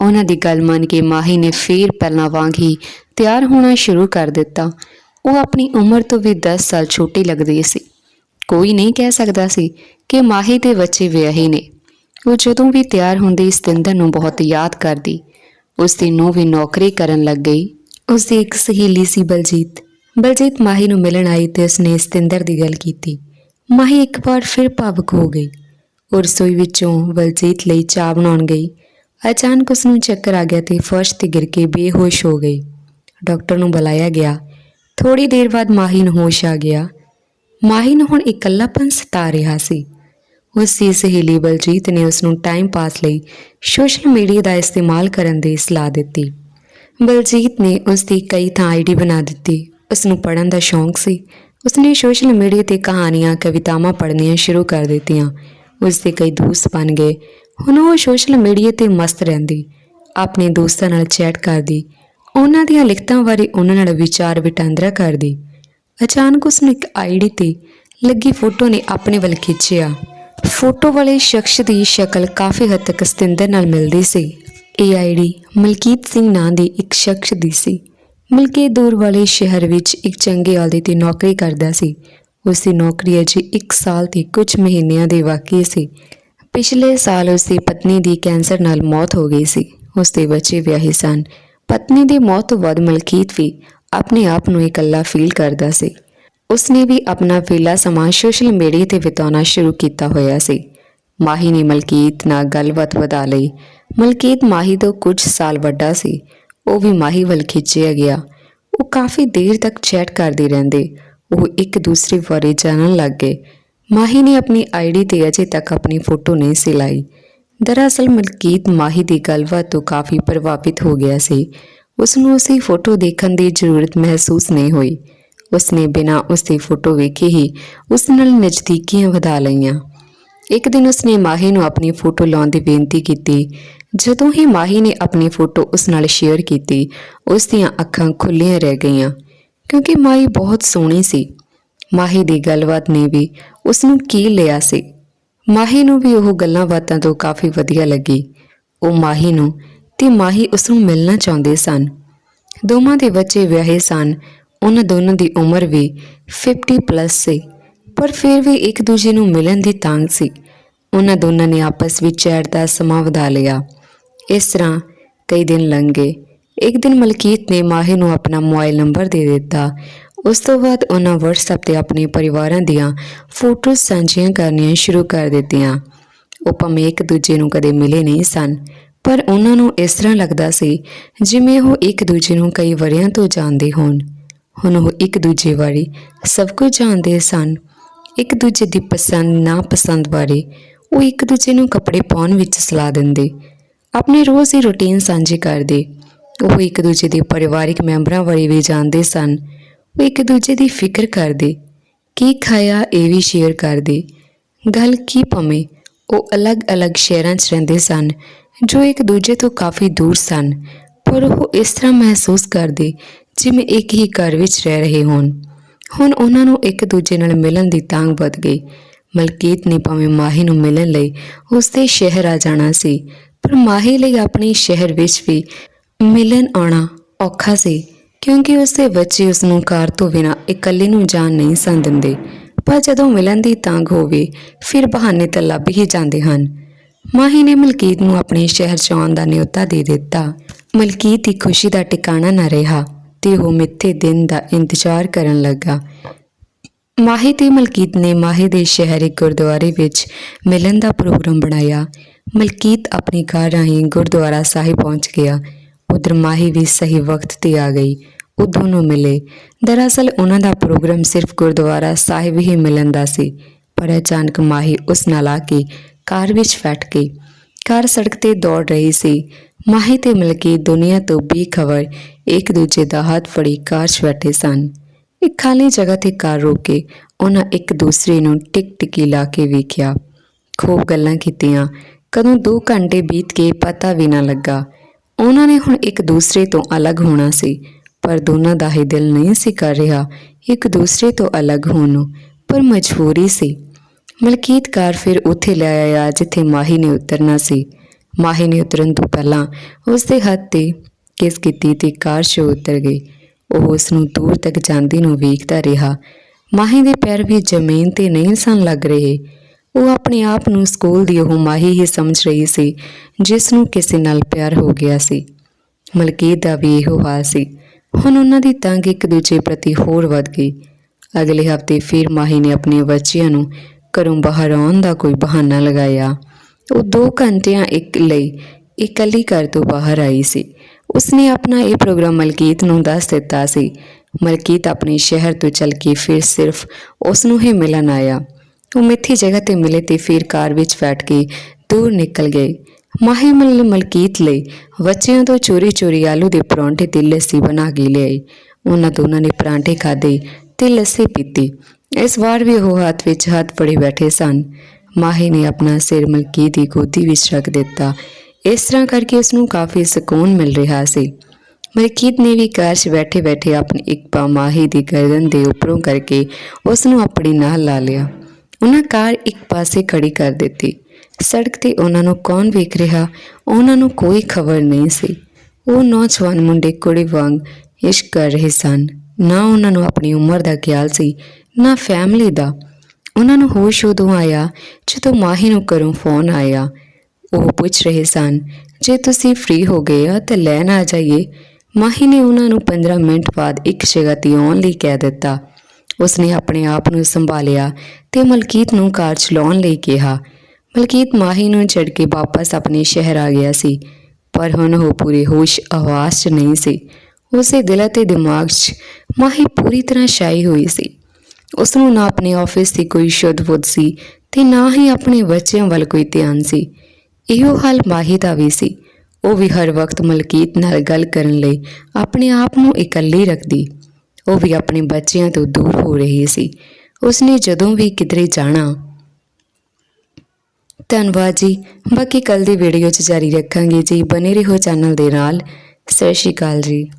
ਉਹਨਾਂ ਦੀ ਗੱਲ ਮੰਨ ਕੇ ਮਾਹੀ ਨੇ ਫੇਰ ਪਹਿਲਾਂ ਵਾਂਗ ਹੀ ਤਿਆਰ ਹੋਣਾ ਸ਼ੁਰੂ ਕਰ ਦਿੱਤਾ। ਉਹ ਆਪਣੀ ਉਮਰ ਤੋਂ ਵੀ 10 ਸਾਲ ਛੋਟੀ ਲੱਗਦੀ ਸੀ। ਕੋਈ ਨਹੀਂ ਕਹਿ ਸਕਦਾ ਸੀ ਕਿ ਮਾਹੀ ਦੇ ਬੱਚੇ ਵਿਆਹੇ ਨੇ। ਉਹ ਜਦੋਂ ਵੀ ਤਿਆਰ ਹੁੰਦੀ ਸਤਿੰਦਰ ਨੂੰ ਬਹੁਤ ਯਾਦ ਕਰਦੀ। ਉਸ ਦੀ ਨੂੰ ਵੀ ਨੌਕਰੀ ਕਰਨ ਲੱਗ ਗਈ। ਉਸ ਦੀ ਇੱਕ ਸਹੇਲੀ ਸੀ ਬਲਜੀਤ। ਬਲਜੀਤ ਮਾਹੀ ਨੂੰ ਮਿਲਣ ਆਈ ਤੇ ਉਸਨੇ ਸਤਿੰਦਰ ਦੀ ਗੱਲ ਕੀਤੀ। ਮਾਹੀ ਇੱਕ ਵਾਰ ਫਿਰ ਭਾਵੁਕ ਹੋ ਗਈ। ਉਹ ਰਸੋਈ ਵਿੱਚੋਂ ਬਲਜੀਤ ਲਈ ਚਾਹ ਬਣਾਉਣ ਗਈ। ਅਚਾਨਕ ਉਸ ਨੂੰ ਚੱਕਰ ਆ ਗਿਆ ਤੇ ਫਰਸ਼ ਤੇ ਗਿਰ ਕੇ ਬੇਹੋਸ਼ ਹੋ ਗਈ। ਡਾਕਟਰ ਨੂੰ ਬੁਲਾਇਆ ਗਿਆ। ਥੋੜੀ ਦੇਰ ਬਾਅਦ ਮਾਹੀ ਨੂੰ ਹੋਸ਼ ਆ ਗਿਆ। ਮਾਹੀ ਨੂੰ ਹੁਣ ਇਕੱਲਾਪਨ ਸਤਾ ਰਿਹਾ ਸੀ। ਉਸ ਦੀ ਸਹੇਲੀ ਬਲਜੀਤ ਨੇ ਉਸ ਨੂੰ ਟਾਈਮ ਪਾਸ ਲਈ ਸੋਸ਼ਲ ਮੀਡੀਆ ਦਾ ਇਸਤੇਮਾਲ ਕਰਨ ਦੀ ਸਲਾਹ ਦਿੱਤੀ। ਬਲਜੀਤ ਨੇ ਉਸ ਦੀ ਕਈ ਥਾਂ ਆਈਡੀ ਬਣਾ ਦਿੱਤੀ। ਉਸ ਨੂੰ ਪੜ੍ਹਨ ਦਾ ਸ਼ੌਂਕ ਸੀ। ਉਸਨੇ ਸੋਸ਼ਲ ਮੀਡੀਆ ਤੇ ਕਹਾਣੀਆਂ, ਕਵਿਤਾਵਾਂ ਪੜ੍ਹਨੀਆਂ ਸ਼ੁਰੂ ਕਰ ਦਿੱਤੀਆਂ। ਉਸ ਦੇ ਕਈ ਦੋਸਤ ਬਣ ਗਏ। ਹੁਣ ਉਹ ਸੋਸ਼ਲ ਮੀਡੀਆ ਤੇ ਮਸਤ ਰਹਿੰਦੀ। ਆਪਣੇ ਦੋਸਤਾਂ ਨਾਲ ਚੈਟ ਕਰਦੀ। ਉਹਨਾਂ ਦੀਆਂ ਲਿਖਤਾਂ ਬਾਰੇ ਉਹਨਾਂ ਨਾਲ ਵਿਚਾਰ ਵਟਾਂਦਰਾ ਕਰਦੀ। ਅਚਾਨਕ ਉਸ ਨੂੰ ਇੱਕ ਆਈਡੀ ਤੇ ਲੱਗੀ ਫੋਟੋ ਨੇ ਆਪਣੇ ਵੱਲ ਖਿੱਚਿਆ। ਫੋਟੋ ਵਾਲੇ ਸ਼ਖਸ ਦੀ ਸ਼ਕਲ ਕਾਫੀ ਹੱਦ ਤੱਕ ਸਤਿੰਦਰ ਨਾਲ ਮਿਲਦੀ ਸੀ। ਇਹ ਆਈਡੀ ਮਲਕੀਤ ਸਿੰਘ ਨਾਂ ਦੇ ਇੱਕ ਸ਼ਖਸ ਦੀ ਸੀ। ਮਲਕੀਤ ਦੂਰ ਵਾਲੇ ਸ਼ਹਿਰ ਵਿੱਚ ਇੱਕ ਚੰਗੇ ਅਹੁਦੇ ਤੇ ਨੌਕਰੀ ਕਰਦਾ ਸੀ। ਉਸ ਦੀ ਨੌਕਰੀ ਅਜੇ 1 ਸਾਲ ਤੇ ਕੁਝ ਮਹੀਨਿਆਂ ਦੇ ਵਾਕੀ ਸੀ। ਪਿਛਲੇ ਸਾਲ ਉਸ ਦੀ ਪਤਨੀ ਦੀ ਕੈਂਸਰ ਨਾਲ ਮੌਤ ਹੋ ਗਈ ਸੀ। ਉਸ ਦੇ ਬੱਚੇ ਵਿਆਹੇ ਸਨ। ਪਤਨੀ ਦੀ ਮੌਤ ਤੋਂ ਬਾਅਦ ਮਲਕੀਤ ਵੀ ਆਪਣੇ ਆਪ ਨੂੰ ਇਕੱਲਾ ਫੀਲ ਕਰਦਾ ਸੀ। ਉਸਨੇ ਵੀ ਆਪਣਾ ਵਿਹਲਾ ਸਮਾਂ ਸੋਸ਼ਲ ਮੀਡੀਆ ਤੇ ਬਿਤਾਉਣਾ ਸ਼ੁਰੂ ਕੀਤਾ ਹੋਇਆ ਸੀ। ਮਾਹੀ ਨੇ ਮਲਕੀਤ ਨਾਲ ਗੱਲਬਾਤ ਵਧਾ ਲਈ। ਮਲਕੀਤ ਮਾਹੀ ਤੋਂ ਕੁਝ ਸਾਲ ਵੱਡਾ ਸੀ। ਉਹ ਵੀ ਮਾਹੀ ਵੱਲ ਖਿੱਚਿਆ ਗਿਆ। ਉਹ ਕਾਫੀ ਦੇਰ ਤੱਕ ਚੈਟ ਕਰਦੇ ਰਹਿੰਦੇ। ਉਹ ਇੱਕ ਦੂਸਰੇ ਬਾਰੇ ਜਾਣਨ ਲੱਗ ਗਏ। ਮਾਹੀ ਨੇ ਆਪਣੀ ਆਈਡੀ ਤੇ ਅਜੇ ਤੱਕ ਆਪਣੀ ਫੋਟੋ ਨਹੀਂ ਸੀ ਲਾਈ। ਦਰਅਸਲ ਮਲਕੀਤ ਮਾਹੀ ਦੀ ਗੱਲਬਾਤ ਤੋਂ ਕਾਫੀ ਪ੍ਰਭਾਵਿਤ ਹੋ ਗਿਆ ਸੀ। ਉਸ ਨੂੰ ਉਸਦੀ ਫੋਟੋ ਦੇਖਣ ਦੀ ਜ਼ਰੂਰਤ ਮਹਿਸੂਸ ਨਹੀਂ ਹੋਈ। ਉਸਨੇ ਬਿਨਾਂ ਉਸਦੀ ਫੋਟੋ ਵੇਖੇ ਹੀ ਉਸ ਨਾਲ ਨਜ਼ਦੀਕੀਆਂ ਵਧਾ ਲਈਆਂ। ਇੱਕ ਦਿਨ ਉਸਨੇ ਮਾਹੀ ਨੂੰ ਆਪਣੀ ਫੋਟੋ ਲਾਉਣ ਦੀ ਬੇਨਤੀ ਕੀਤੀ। ਜਦੋਂ ਹੀ ਮਾਹੀ ਨੇ ਆਪਣੀ ਫੋਟੋ ਉਸ ਨਾਲ ਸ਼ੇਅਰ ਕੀਤੀ, ਉਸ ਦੀਆਂ ਅੱਖਾਂ ਖੁੱਲੀਆਂ ਰਹਿ ਗਈਆਂ, ਕਿਉਂਕਿ ਮਾਹੀ ਬਹੁਤ ਸੋਹਣੀ ਸੀ। ਮਾਹੀ ਦੀ ਗੱਲਬਾਤ ਨੇ ਵੀ ਉਸ ਨੂੰ ਕੀ ਲਿਆ ਸੀ। ਮਾਹੀ ਨੂੰ ਵੀ ਉਹ ਗੱਲਾਂ ਬਾਤਾਂ ਤੋਂ ਕਾਫੀ ਵਧੀਆ ਲੱਗੀ। ਉਹ ਮਾਹੀ ਨੂੰ ਤੇ ਮਾਹੀ ਉਸ ਨੂੰ ਮਿਲਣਾ ਚਾਹੁੰਦੇ ਸਨ। ਦੋਵਾਂ ਦੇ ਬੱਚੇ ਵਿਆਹੇ ਸਨ ਉਹਨਾਂ ਦੋਨਾਂ ਦੀ ਉਮਰ ਵੀ 50 ਪਲੱਸ ਸੀ, ਪਰ ਫਿਰ ਵੀ ਇੱਕ ਦੂਜੇ ਨੂੰ ਮਿਲਣ ਦੀ ਤਾਂਗ ਸੀ। ਉਹਨਾਂ ਦੋਨਾਂ ਨੇ ਆਪਸ ਵਿੱਚ ਚੈਟ ਦਾ ਸਮਾਂ ਵਧਾ ਲਿਆ। ਇਸ ਤਰ੍ਹਾਂ ਕਈ ਦਿਨ ਲੰਘ। ਗਏ ਇੱਕ ਦਿਨ ਮਲਕੀਤ ਨੇ ਮਾਹੀ ਨੂੰ ਆਪਣਾ ਮੋਬਾਈਲ ਨੰਬਰ ਦੇ ਦਿੱਤਾ। ਉਸ ਤੋਂ ਬਾਅਦ ਉਹਨਾਂ WhatsApp ਤੇ ਆਪਣੇ ਪਰਿਵਾਰਾਂ ਦੀਆਂ ਫੋਟੋਜ਼ ਸਾਂਝੀਆਂ ਕਰਨੀਆਂ ਸ਼ੁਰੂ ਕਰ ਦਿੱਤੀਆਂ। ਉਹ ਭਾਵੇਂ ਇੱਕ ਦੂਜੇ ਨੂੰ ਕਦੇ ਮਿਲੇ ਨਹੀਂ ਸਨ, ਪਰ ਉਹਨਾਂ ਨੂੰ ਇਸ ਤਰ੍ਹਾਂ ਲੱਗਦਾ ਸੀ ਜਿਵੇਂ ਉਹ ਇੱਕ ਦੂਜੇ ਨੂੰ ਕਈ ਵਰਿਆਂ ਤੋਂ ਜਾਣਦੇ ਹੋਣ। ਹੁਣ ਉਹ ਇੱਕ ਦੂਜੇ ਬਾਰੇ ਸਭ ਕੁਝ ਜਾਣਦੇ ਸਨ। ਇੱਕ ਦੂਜੇ ਦੀ ਪਸੰਦ ਨਾ ਪਸੰਦ ਬਾਰੇ ਉਹ ਇੱਕ ਦੂਜੇ ਨੂੰ ਕੱਪੜੇ ਪਾਉਣ ਵਿੱਚ ਸਲਾਹ ਦਿੰਦੇ। ਆਪਣੇ ਰੋਜ਼ ਦੀ ਰੁਟੀਨ ਸਾਂਝੀ ਕਰਦੇ। ਉਹ ਇੱਕ ਦੂਜੇ ਦੇ ਪਰਿਵਾਰਿਕ ਮੈਂਬਰਾਂ ਬਾਰੇ ਵੀ ਜਾਣਦੇ ਸਨ। ਉਹ ਇੱਕ ਦੂਜੇ ਦੀ ਫਿਕਰ ਕਰਦੇ। ਕੀ ਖਾਇਆ, ਇਹ ਵੀ ਸ਼ੇਅਰ ਕਰਦੇ। ਗੱਲ ਕੀ ਭਵੇਂ ਉਹ ਅਲੱਗ-ਅਲੱਗ ਸ਼ਹਿਰਾਂ 'ਚ ਰਹਿੰਦੇ ਸਨ, ਜੋ ਇੱਕ ਦੂਜੇ ਤੋਂ ਕਾਫੀ ਦੂਰ ਸਨ, ਪਰ ਉਹ ਇਸ ਤਰ੍ਹਾਂ ਮਹਿਸੂਸ ਕਰਦੇ ਜਿਵੇਂ ਇੱਕ ਹੀ ਘਰ ਵਿੱਚ ਰਹਿ ਰਹੇ ਹੋਣ। ਹੁਣ ਉਹਨਾਂ ਨੂੰ ਇੱਕ ਦੂਜੇ ਨਾਲ ਮਿਲਣ ਦੀ ਤਾਂਗ ਵੱਧ ਗਈ। ਮਲਕੀਤ ਨੇ ਭਾਵੇਂ ਮਾਹੀ ਨੂੰ ਮਿਲਣ ਲਈ ਉਸਦੇ ਸ਼ਹਿਰ ਆ ਜਾਣਾ ਸੀ, ਪਰ ਮਾਹੀ ਲਈ ਆਪਣੇ ਸ਼ਹਿਰ ਵਿੱਚ ਵੀ ਮਿਲਣ ਆਉਣਾ ਔਖਾ ਸੀ, ਕਿਉਂਕਿ ਉਸਦੇ ਬੱਚੇ ਉਸ ਨੂੰ ਕਾਰ ਤੋਂ ਬਿਨਾਂ ਇਕੱਲੇ ਨੂੰ ਜਾਣ ਨਹੀਂ ਸਨ ਦਿੰਦੇ। ਪਰ ਜਦੋਂ ਮਿਲਣ ਦੀ ਤਾਂਗ ਹੋਵੇ, ਫਿਰ ਬਹਾਨੇ ਤਾਂ ਲੱਭ ਹੀ ਜਾਂਦੇ ਹਨ। ਮਾਹੀ ਨੇ ਮਲਕੀਤ ਨੂੰ ਆਪਣੇ ਸ਼ਹਿਰ 'ਚ ਆਉਣ ਦਾ ਨਿਯੋਤਾ ਦੇ ਦਿੱਤਾ। ਮਲਕੀਤ ਦੀ ਖੁਸ਼ੀ ਦਾ ਟਿਕਾਣਾ ਨਾ ਰਿਹਾ। ਤੇ ਉਹ ਮਿੱਥੇ ਦਿਨ ਦਾ ਇੰਤਜ਼ਾਰ ਕਰਨ ਲੱਗਾ। ਮਾਹੀ ਤੇ ਮਲਕੀਤ ਨੇ ਮਾਹੀ ਦੇ ਸ਼ਹਿਰੀ ਗੁਰਦੁਆਰੇ ਵਿੱਚ ਮਿਲਣ ਦਾ ਪ੍ਰੋਗਰਾਮ ਬਣਾਇਆ। ਮਲਕੀਤ ਆਪਣੀ ਕਾਰ ਰਾਹੀਂ ਗੁਰਦੁਆਰਾ ਸਾਹਿਬ ਪਹੁੰਚ ਗਿਆ। ਉਧਰ ਮਾਹੀ ਵੀ ਸਹੀ ਵਕਤ ਤੇ ਆ ਗਈ। ਉਹ ਦੋਨੋਂ ਮਿਲੇ। ਦਰਅਸਲ ਉਹਨਾਂ ਦਾ ਪ੍ਰੋਗਰਾਮ ਸਿਰਫ ਗੁਰਦੁਆਰਾ ਸਾਹਿਬ ਹੀ ਮਿਲਣ ਦਾ ਸੀ, ਪਰ ਅਚਾਨਕ ਮਾਹੀ ਉਸ ਨਾਲ ਆ ਕੇ ਕਾਰ ਵਿੱਚ ਫੈਟ ਗਈ ਕਾਰ ਸੜਕ ਤੇ ਦੌੜ ਰਹੀ ਸੀ। ਮਾਹੀ ਤੇ ਮਲਕੀ ਦੁਨੀਆ ਤੋਂ ਬੇਖਬਰ ਇੱਕ ਦੂਜੇ ਦਾ ਹੱਥ ਫੜੀ ਕਾਰ 'ਚ ਬੈਠੇ ਸਨ। ਇੱਕ ਖਾਲੀ ਜਗ੍ਹਾ ਤੇ ਕਾਰ ਰੋਕ ਕੇ ਉਹਨਾਂ ਇੱਕ ਦੂਸਰੇ ਨੂੰ ਟਿਕ ਟਿਕੀ ਲਾ ਕੇ ਵੇਖਿਆ। ਖੂਬ ਗੱਲਾਂ ਕੀਤੀਆਂ। ਕਦੋਂ 2 ਘੰਟੇ ਬੀਤ ਕੇ ਪਤਾ ਵੀ ਨਾ ਲੱਗਾ। ਉਹਨਾਂ ਨੇ ਹੁਣ ਇੱਕ ਦੂਸਰੇ ਤੋਂ ਅਲੱਗ ਹੋਣਾ ਸੀ। ਪਰ ਦੋਨਾਂ ਦਾ ਹੀ ਦਿਲ ਨਹੀਂ ਸੀ ਕਰ ਰਿਹਾ ਇੱਕ ਦੂਸਰੇ ਤੋਂ ਅਲੱਗ ਹੋਣ ਨੂੰ। ਪਰ ਮਜਬੂਰੀ ਸੀ। ਮਲਕੀਤ ਕਾਰ ਫਿਰ ਉੱਥੇ ਲੈ ਆਇਆ ਜਿੱਥੇ ਮਾਹੀ ਨੇ ਉਤਰਨਾ ਸੀ। ਮਾਹੀ ਨੇ ਉਤਰਨ ਤੋਂ ਪਹਿਲਾਂ ਉਸ ਦੇ ਹੱਥ ਤੇ ਕਿਸ ਕੀਤੀ ਤੇ ਕਾਰ 'ਚੋਂ ਉਤਰ ਗਈ। ਉਹ ਉਸ ਨੂੰ ਦੂਰ ਤੱਕ ਜਾਂਦੀ ਨੂੰ ਵੇਖਦਾ ਰਿਹਾ। ਮਾਹੀ ਦੇ ਪੈਰ ਵੀ ਜ਼ਮੀਨ ਤੇ ਨਹੀਂ ਸਨ ਲੱਗ ਰਹੇ। ਉਹ ਆਪਣੇ ਆਪ ਨੂੰ ਸਕੂਲ ਦੀ ਉਹ ਮਾਹੀ ਹੀ ਸਮਝ ਰਹੀ ਸੀ, ਜਿਸ ਨੂੰ ਕਿਸੇ ਨਾਲ ਪਿਆਰ ਹੋ ਗਿਆ ਸੀ। ਮਲਕੀਤ ਦਾ ਵੀ ਇਹੋ ਹਾਲ ਸੀ। ਹੁਣ ਉਹਨਾਂ ਦੀ ਤੰਗ ਇੱਕ ਦੂਜੇ ਪ੍ਰਤੀ ਹੋਰ ਵੱਧ ਗਈ। ਅਗਲੇ ਹਫ਼ਤੇ ਫਿਰ ਮਾਹੀ ਨੇ ਆਪਣੇ ਬੱਚਿਆਂ ਨੂੰ ਘਰੋਂ ਬਾਹਰ ਆਉਣ ਦਾ ਕੋਈ ਬਹਾਨਾ ਲਗਾਇਆ। ਉਹ 2 ਘੰਟਿਆਂ ਇੱਕ ਲਈ ਇਕੱਲੀ ਘਰ ਤੋਂ ਬਾਹਰ ਆਈ ਸੀ। ਉਸਨੇ ਆਪਣਾ ਇਹ ਪ੍ਰੋਗਰਾਮ ਮਲਕੀਤ ਨੂੰ ਦੱਸ ਦਿੱਤਾ ਸੀ। ਮਲਕੀਤ ਆਪਣੇ ਸ਼ਹਿਰ ਤੋਂ ਚੱਲ ਕੇ ਫਿਰ ਸਿਰਫ ਉਸ ਨੂੰ ਹੀ ਮਿਲਣ ਆਇਆ। ਉਹ ਮਿੱਥੀ ਜਗ੍ਹਾ ਤੇ ਮਿਲੇ ਤੇ ਫਿਰ ਕਾਰ ਵਿੱਚ ਬੈਠ ਕੇ ਦੂਰ ਨਿਕਲ ਗਏ। ਮਾਹੀ ਮਲ ਮਲਕੀਤ ਲਈ ਬੱਚਿਆਂ ਤੋਂ ਚੋਰੀ-ਚੋਰੀ ਆਲੂ ਦੇ ਪਰੌਂਠੇ ਤੇ ਲੱਸੀ ਬਣਾ ਕੇ ਲਿਆਈ। ਉਹਨਾਂ ਦੋਨਾਂ ਨੇ ਪਰਾਂਠੇ ਖਾਦੇ ਤੇ ਲੱਸੀ ਪੀਤੀ। ਇਸ ਵਾਰ ਵੀ ਉਹ ਹੱਥ ਵਿੱਚ ਹੱਥ ਫੜੇ ਬੈਠੇ ਸਨ। ਮਾਹੀ ਨੇ ਆਪਣਾ ਸਿਰ ਮਲਕੀਤ ਦੀ ਗੋਦੀ ਵਿੱਚ ਰੱਖ ਦਿੱਤਾ। ਇਸ ਤਰ੍ਹਾਂ ਕਰਕੇ ਉਸ ਨੂੰ ਕਾਫੀ ਸਕੂਨ ਮਿਲ ਰਿਹਾ ਸੀ। ਮਲਕੀਤ ਨੇ ਵੀ ਕਾਰ 'ਚ ਬੈਠੇ-ਬੈਠੇ ਆਪਣੀ ਇੱਕ ਪਾ ਮਾਹੀ ਦੀ ਗਰਦਨ ਦੇ ਉੱਪਰੋਂ ਕਰਕੇ ਉਸ ਨੂੰ ਆਪਣੇ ਨਾਲ ਲਾ ਲਿਆ। ਉਹਨਾਂ ਕਾਰ ਇੱਕ ਪਾਸੇ ਖੜੀ ਕਰ ਦਿੱਤੀ। ਸੜਕ ਤੇ ਉਹਨਾਂ ਨੂੰ ਕੌਣ ਵੇਖ ਰਿਹਾ? ਉਹਨਾਂ ਨੂੰ ਕੋਈ ਖਬਰ ਨਹੀਂ ਸੀ। ਉਹ ਨੌਜਵਾਨ ਮੁੰਡੇ ਕੁੜੀ ਵਾਂਗ ਇਸ਼ਕ ਕਰ ਰਹੇ ਸਨ। ਨਾ ਉਹਨਾਂ ਨੂੰ ਆਪਣੀ ਉਮਰ ਦਾ ਖਿਆਲ ਸੀ, ਨਾ ਫੈਮਿਲੀ ਦਾ। ਉਹਨਾਂ ਨੂੰ ਹੋਸ਼ ਉਦੋਂ ਆਇਆ ਜਦੋਂ ਮਾਹੀ ਨੂੰ ਘਰੋਂ ਫੋਨ ਆਇਆ। ਉਹ ਪੁੱਛ ਰਹੇ ਸਨ, ਜੇ ਤੁਸੀਂ ਫ੍ਰੀ ਹੋ ਗਏ ਆ ਤਾਂ ਲੈਣ ਆ ਜਾਈਏ। ਮਾਹੀ ਨੇ ਉਹਨਾਂ ਨੂੰ 15 ਮਿੰਟ ਬਾਅਦ ਇੱਕ ਜਗ੍ਹਾ ਤੇ ਆਉਣ ਲਈ ਕਹਿ ਦਿੱਤਾ। ਉਸਨੇ ਆਪਣੇ ਆਪ ਨੂੰ ਸੰਭਾਲਿਆ ਤੇ ਮਲਕੀਤ ਨੂੰ ਕਾਰ ਚਲਾਉਣ ਲਈ ਕਿਹਾ। ਮਲਕੀਤ ਮਾਹੀ ਨੂੰ ਛੱਡ ਕੇ ਵਾਪਸ ਆਪਣੇ ਸ਼ਹਿਰ ਆ ਗਿਆ ਸੀ, ਪਰ ਹੁਣ ਉਹ ਪੂਰੇ ਹੋਸ਼ ਆਵਾਜ਼ 'ਚ ਨਹੀਂ ਸੀ। ਉਸੇ ਦਿਲ ਅਤੇ ਦਿਮਾਗ 'ਚ ਮਾਹੀ ਪੂਰੀ ਤਰ੍ਹਾਂ ਛਾਈ ਹੋਈ ਸੀ। ਉਸ ਨੂੰ ਨਾ ਆਪਣੇ ਆਫਿਸ ਦੀ ਕੋਈ ਸ਼ੁੱਧ ਬੁੱਧ ਸੀ ਤੇ ਨਾ ਹੀ ਆਪਣੇ ਬੱਚਿਆਂ ਵੱਲ ਕੋਈ ਧਿਆਨ ਸੀ। ਇਹੋ ਹਾਲ ਮਾਹੀ ਦਾ ਵੀ ਸੀ। ਉਹ ਵੀ ਹਰ ਵਕਤ ਮਲਕੀਤ ਨਾਲ ਗੱਲ ਕਰਨ ਲਈ ਆਪਣੇ ਆਪ ਨੂੰ ਇਕੱਲੀ ਰੱਖਦੀ। ਉਹ ਵੀ ਆਪਣੇ ਬੱਚਿਆਂ ਤੋਂ ਦੂਰ ਹੋ ਰਹੀ ਸੀ। ਉਸਨੇ ਜਦੋਂ ਵੀ ਕਿਧਰੇ ਜਾਣਾ। ਧੰਨਵਾਦ ਜੀ, ਬਾਕੀ ਕੱਲ ਦੀ ਵੀਡੀਓ 'ਚ ਜਾਰੀ ਰੱਖਾਂਗੇ ਜੀ ਬਨੇ ਰਹੋ ਚੈਨਲ ਦੇ ਨਾਲ। ਸਤਿ ਸ਼੍ਰੀ ਅਕਾਲ ਜੀ।